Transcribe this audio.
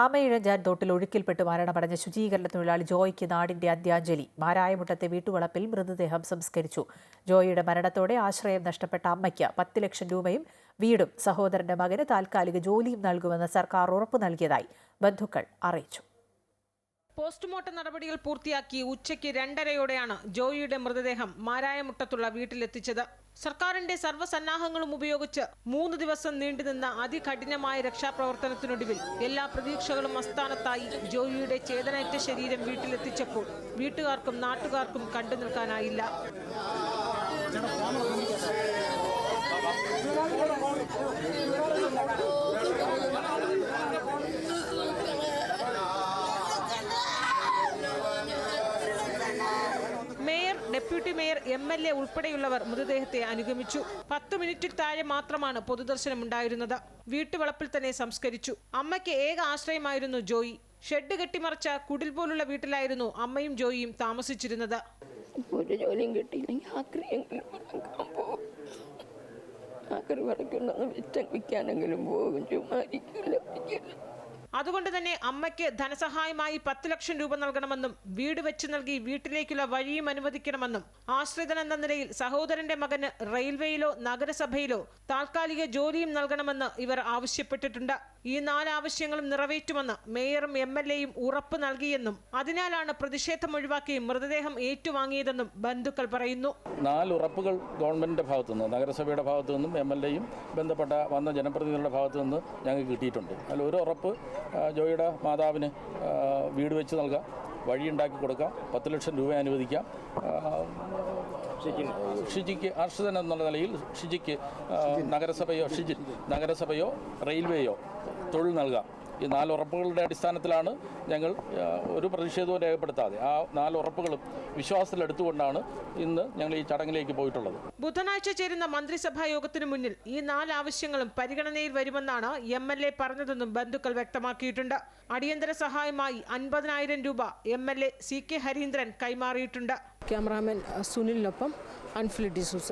ആമയിഴഞ്ചാൻ തോട്ടിൽ ഒഴുക്കിൽപ്പെട്ട് മരണമടഞ്ഞ ശുചീകരണ തൊഴിലാളി ജോയ്ക്ക് നാടിന്റെ അന്ത്യാഞ്ജലി. മാരായമുട്ടത്തെ വീട്ടുവളപ്പിൽ മൃതദേഹം സംസ്കരിച്ചു. ജോയിയുടെ മരണത്തോടെ ആശ്രയം നഷ്ടപ്പെട്ട അമ്മയ്ക്ക് പത്ത് ലക്ഷം രൂപയും വീടും സഹോദരന്റെ മകന് താൽക്കാലിക ജോലിയും നൽകുമെന്ന് സർക്കാർ ഉറപ്പു നൽകിയതായി ബന്ധുക്കൾ അറിയിച്ചു. പോസ്റ്റ്മോർട്ടം നടപടികൾ പൂർത്തിയാക്കി ഉച്ചയ്ക്ക് രണ്ടരയോടെയാണ് ജോയിയുടെ മൃതദേഹം മാരായമുട്ടത്തുള്ള വീട്ടിലെത്തിച്ചത്. സർക്കാരിന്റെ സർവസന്നാഹങ്ങളും ഉപയോഗിച്ച് മൂന്ന് ദിവസം നീണ്ടുനിന്ന അതികഠിനമായ രക്ഷാപ്രവർത്തനത്തിനൊടുവിൽ എല്ലാ പ്രതീക്ഷകളും അസ്ഥാനത്തായി ജോയിയുടെ ചേതനയറ്റ ശരീരം വീട്ടിലെത്തിച്ചപ്പോൾ വീട്ടുകാർക്കും നാട്ടുകാർക്കും കണ്ടു നിൽക്കാനായില്ല. Deputy mayor M L A ഉൾപ്പെടെയുള്ളവർ മൃതദേഹത്തെ അനുഗമിച്ചു. പത്ത് മിനിറ്റിൽ താഴെ മാത്രമാണ് പൊതുദർശനം ഉണ്ടായിരുന്നത് വീട്ടുവളപ്പിൽ തന്നെ സംസ്കരിച്ചു. അമ്മയ്ക്ക് ഏക ആശ്രയമായിരുന്നു ജോയി. ഷെഡ് കെട്ടിമറച്ച കുടിൽ പോലുള്ള വീട്ടിലായിരുന്നു അമ്മയും ജോയിയും താമസിച്ചിരുന്നത്. ഒരു ജോലിയും കിട്ടിയില്ലെങ്കിൽ ആക്രിയെങ്കിലും ആക്രി വിറ്റ വിൽക്കാനെങ്കിലും പോകും. ചുമ്മാ അതുകൊണ്ട് തന്നെ അമ്മയ്ക്ക് ധനസഹായമായി പത്ത് ലക്ഷം രൂപ നൽകണമെന്നും വീട് വെച്ച് നൽകി വീട്ടിലേക്കുള്ള വഴിയും അനുവദിക്കണമെന്നും ആശ്രിതൻ എന്ന നിലയിൽ സഹോദരന്റെ മകന് റെയിൽവേയിലോ നഗരസഭയിലോ താൽക്കാലിക ജോലിയും നൽകണമെന്ന് ഇവർ ആവശ്യപ്പെട്ടിട്ടുണ്ട്. ഈ നാല് ആവശ്യങ്ങളും നിറവേറ്റുമെന്ന് മേയറും എം എൽ എയും ഉറപ്പ് നൽകിയെന്നും അതിനാലാണ് പ്രതിഷേധം ഒഴിവാക്കി മൃതദേഹം ഏറ്റുവാങ്ങിയതെന്നും ബന്ധുക്കൾ പറയുന്നു. നാല് ഉറപ്പുകൾ ഗവൺമെന്റിന്റെ ഭാഗത്തു നിന്ന് നഗരസഭയുടെ ഭാഗത്തു നിന്നും എം എൽ എയും ബന്ധപ്പെട്ട വന്ന ജനപ്രതിനിധികളുടെ ഭാഗത്തു നിന്ന് ഞങ്ങൾക്ക് കിട്ടിയിട്ടുണ്ട്. അതിൽ ഒരു ഉറപ്പ് ജോയിയുടെ മാതാവിന് വീട് വെച്ച് നൽകാം വഴിയുണ്ടാക്കി കൊടുക്കാം പത്ത് ലക്ഷം രൂപ അനുവദിക്കാം ഷിജിക്ക് അർഷിതൻ എന്നുള്ള നിലയിൽ ഷിജിക്ക് നഗരസഭയോ ഷിജിൻ നഗരസഭയോ റെയിൽവേയോ തൊഴിൽ നൽകാം. ഈ നാല് ഉറപ്പുകളുടെ അടിസ്ഥാനത്തിലാണ് ഞങ്ങൾ ഒരു പ്രതിഷേധവും രേഖപ്പെടുത്താതെ ആ നാല് ഉറപ്പുകളും വിശ്വാസത്തിലെടുത്തുകൊണ്ടാണ് ഇന്ന് ഞങ്ങൾ ഈ ചടങ്ങിലേക്ക് പോയിട്ടുള്ളത്. ബുധനാഴ്ച ചേരുന്ന മന്ത്രിസഭാ യോഗത്തിനു മുന്നിൽ ഈ നാല് ആവശ്യങ്ങളും പരിഗണനയിൽ വരുമെന്നാണ് എം എൽ എ പറഞ്ഞതെന്നും ബന്ധുക്കൾ വ്യക്തമാക്കിയിട്ടുണ്ട്. അടിയന്തര സഹായമായി അൻപതിനായിരം രൂപ M L A C K Hareendran കൈമാറിയിട്ടുണ്ട്. ക്യാമറാമാൻ സുനിലിനൊപ്പം അൺഫിലിഡ് ഡിസൂസ.